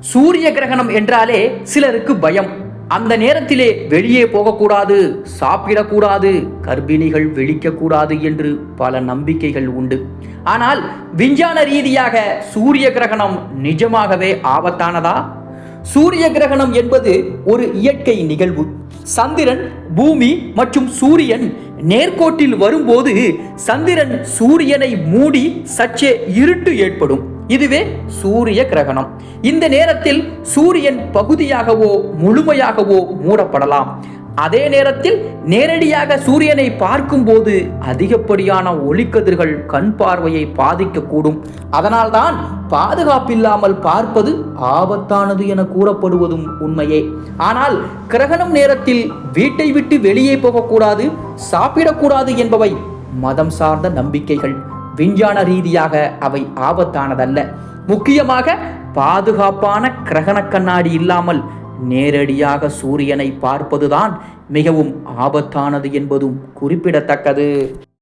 சூரிய கிரகணம் என்றாலே சிலருக்கு பயம். அந்த நேரத்திலே வெளியே போகக்கூடாது சாப்பிடக்கூடாது கர்ப்பிணிகள் விழிக்கக்கூடாது என்று பல நம்பிக்கைகள் உண்டு. ஆனால் விஞ்ஞான ரீதியாக சூரிய கிரகணம் நிஜமாகவே ஆபத்தானதா? சூரிய கிரகணம் என்பது ஒரு இயற்கை நிகழ்வு. சந்திரன் பூமி மற்றும் சூரியன் நேர்கோட்டில் வரும்போது சந்திரன் சூரியனை மூடி சற்றே இருட்டு ஏற்படும். இதுவே சூரிய கிரகணம். இந்த நேரத்தில் சூரியன் பகுதியாகவோ முழுமையாகவோ மூடப்படலாம். அதே நேரத்தில் நேரடியாக சூரியனை பார்க்கும்போது அதிகப்படியான ஒளிக்கதிர்கள் கண் பார்வையை பாதிக்கக்கூடும். அதனால்தான் பாதுகாப்பில்லாமல் பார்ப்பது ஆபத்தானது என கூறப்படுவதும் உண்மையே. ஆனால் கிரகணம் நேரத்தில் வீட்டை விட்டு வெளியே போகக்கூடாது சாப்பிடக்கூடாது என்பவை மதம் சார்ந்த நம்பிக்கைகள். விஞ்ஞான ரீதியாக அவை ஆபத்தானதல்ல. முக்கியமாக பாதுகாப்பான கிரகண கண்ணாடி இல்லாமல் நேரடியாக சூரியனை பார்ப்பதுதான் மிகவும் ஆபத்தானது என்பதும் குறிப்பிடத்தக்கது.